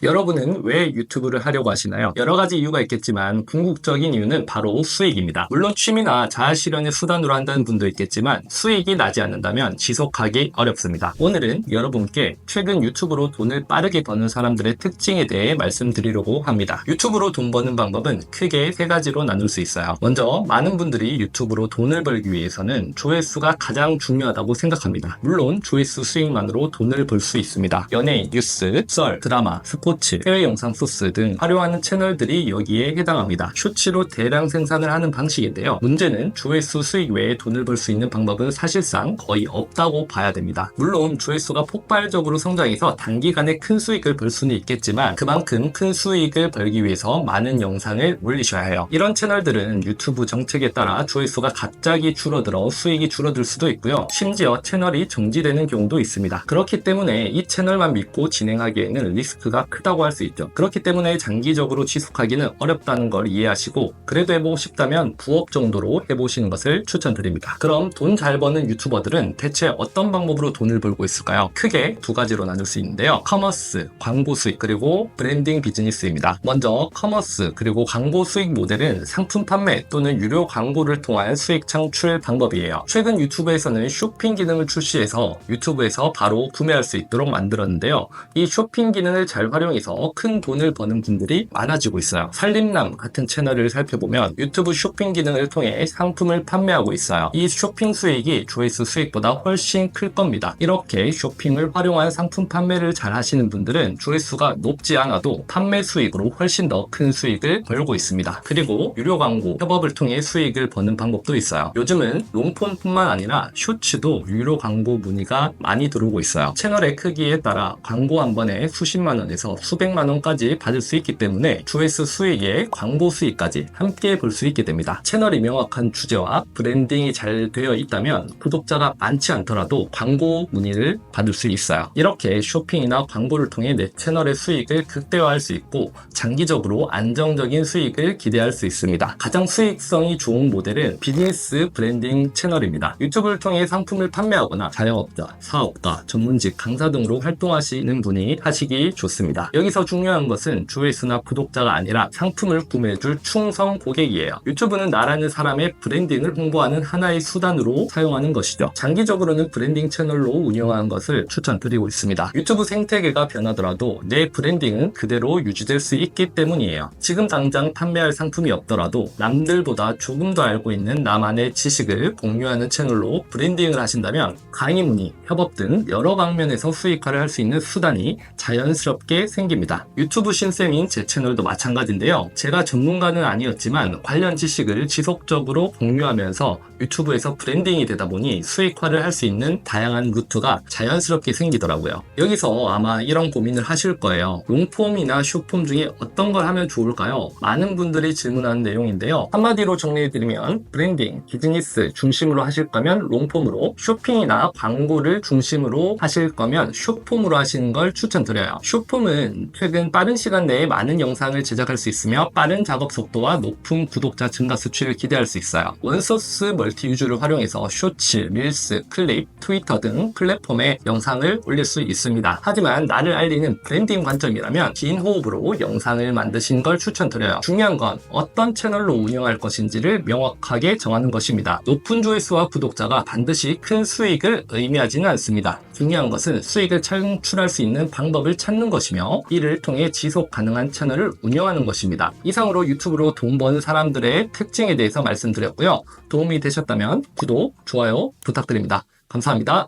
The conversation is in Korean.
여러분은 왜 유튜브를 하려고 하시나요? 여러 가지 이유가 있겠지만 궁극적인 이유는 바로 수익입니다. 물론 취미나 자아 실현의 수단으로 한다는 분도 있겠지만 수익이 나지 않는다면 지속하기 어렵습니다. 오늘은 여러분께 최근 유튜브로 돈을 빠르게 버는 사람들의 특징에 대해 말씀드리려고 합니다. 유튜브로 돈 버는 방법은 크게 세 가지로 나눌 수 있어요. 먼저 많은 분들이 유튜브로 돈을 벌기 위해서는 조회수가 가장 중요하다고 생각합니다. 물론 조회수 수익만으로 돈을 벌 수 있습니다. 연예인, 뉴스, 썰, 드라마, 스포 츠, 해외 영상 소스 등 활용하는 채널들이 여기에 해당합니다. 쇼츠로 대량 생산을 하는 방식인데요. 문제는 조회수 수익 외에 돈을 벌 수 있는 방법은 사실상 거의 없다고 봐야 됩니다. 물론 조회수가 폭발적으로 성장해서 단기간에 큰 수익을 벌 수는 있겠지만 그만큼 큰 수익을 벌기 위해서 많은 영상을 올리셔야 해요. 이런 채널들은 유튜브 정책에 따라 조회수가 갑자기 줄어들어 수익이 줄어들 수도 있고요. 심지어 채널이 정지되는 경우도 있습니다. 그렇기 때문에 이 채널만 믿고 진행하기에는 리스크가 크다고 할 수 있죠. 그렇기 때문에 장기적으로 지속하기는 어렵다는 걸 이해하시고 그래도 해보고 싶다면 부업 정도로 해보시는 것을 추천드립니다. 그럼 돈 잘 버는 유튜버들은 대체 어떤 방법으로 돈을 벌고 있을까요? 크게 두 가지로 나눌 수 있는데요. 커머스, 광고 수익, 그리고 브랜딩 비즈니스입니다. 먼저 커머스, 그리고 광고 수익 모델은 상품 판매 또는 유료 광고를 통한 수익 창출 방법이에요. 최근 유튜브에서는 쇼핑 기능을 출시해서 유튜브에서 바로 구매할 수 있도록 만들었는데요. 이 쇼핑 기능을 잘 활용 해서 큰 돈을 버는 분들이 많아지고 있어요. 살림남 같은 채널을 살펴보면 유튜브 쇼핑 기능을 통해 상품을 판매하고 있어요. 이 쇼핑 수익이 조회수 수익보다 훨씬 클 겁니다. 이렇게 쇼핑을 활용한 상품 판매를 잘 하시는 분들은 조회수가 높지 않아도 판매 수익으로 훨씬 더 큰 수익을 벌고 있습니다. 그리고 유료 광고 협업을 통해 수익을 버는 방법도 있어요. 요즘은 롱폼뿐만 아니라 쇼츠도 유료 광고 문의가 많이 들어오고 있어요. 채널의 크기에 따라 광고 한 번에 수십만 원에서 수백만 원까지 받을 수 있기 때문에 조회수 수익에 광고 수익까지 함께 볼 수 있게 됩니다. 채널이 명확한 주제와 브랜딩이 잘 되어 있다면 구독자가 많지 않더라도 광고 문의를 받을 수 있어요. 이렇게 쇼핑이나 광고를 통해 내 채널의 수익을 극대화할 수 있고 장기적으로 안정적인 수익을 기대할 수 있습니다. 가장 수익성이 좋은 모델은 비즈니스 브랜딩 채널입니다. 유튜브를 통해 상품을 판매하거나 자영업자, 사업가, 전문직, 강사 등으로 활동하시는 분이 하시기 좋습니다. 여기서 중요한 것은 조회수나 구독자가 아니라 상품을 구매해줄 충성 고객이에요. 유튜브는 나라는 사람의 브랜딩을 홍보하는 하나의 수단으로 사용하는 것이죠. 장기적으로는 브랜딩 채널로 운영하는 것을 추천드리고 있습니다. 유튜브 생태계가 변하더라도 내 브랜딩은 그대로 유지될 수 있기 때문이에요. 지금 당장 판매할 상품이 없더라도 남들보다 조금 더 알고 있는 나만의 지식을 공유하는 채널로 브랜딩을 하신다면 강의 문의, 협업 등 여러 방면에서 수익화를 할 수 있는 수단이 자연스럽게 생깁니다. 유튜브 신쌤인 제 채널도 마찬가지인데요. 제가 전문가는 아니었지만 관련 지식을 지속적으로 공유하면서 유튜브에서 브랜딩이 되다 보니 수익화를 할 수 있는 다양한 루트가 자연스럽게 생기더라고요. 여기서 아마 이런 고민을 하실 거예요. 롱폼이나 숏폼 중에 어떤 걸 하면 좋을까요? 많은 분들이 질문하는 내용인데요. 한마디로 정리해드리면 브랜딩, 비즈니스 중심으로 하실 거면 롱폼으로 쇼핑이나 광고를 중심으로 하실 거면 숏폼으로 하시는 걸 추천드려요. 숏폼은 최근 빠른 시간 내에 많은 영상을 제작할 수 있으며 빠른 작업 속도와 높은 구독자 증가 수치를 기대할 수 있어요. 원소스 멀티 유즈를 활용해서 쇼츠, 릴스, 클립, 트위터 등 플랫폼에 영상을 올릴 수 있습니다. 하지만 나를 알리는 브랜딩 관점이라면 긴 호흡으로 영상을 만드신 걸 추천드려요. 중요한 건 어떤 채널로 운영할 것인지를 명확하게 정하는 것입니다. 높은 조회수와 구독자가 반드시 큰 수익을 의미하지는 않습니다. 중요한 것은 수익을 창출할 수 있는 방법을 찾는 것이 며 이를 통해 지속 가능한 채널을 운영하는 것입니다. 이상으로 유튜브로 돈 버는 사람들의 특징에 대해서 말씀드렸고요. 도움이 되셨다면 구독, 좋아요 부탁드립니다. 감사합니다.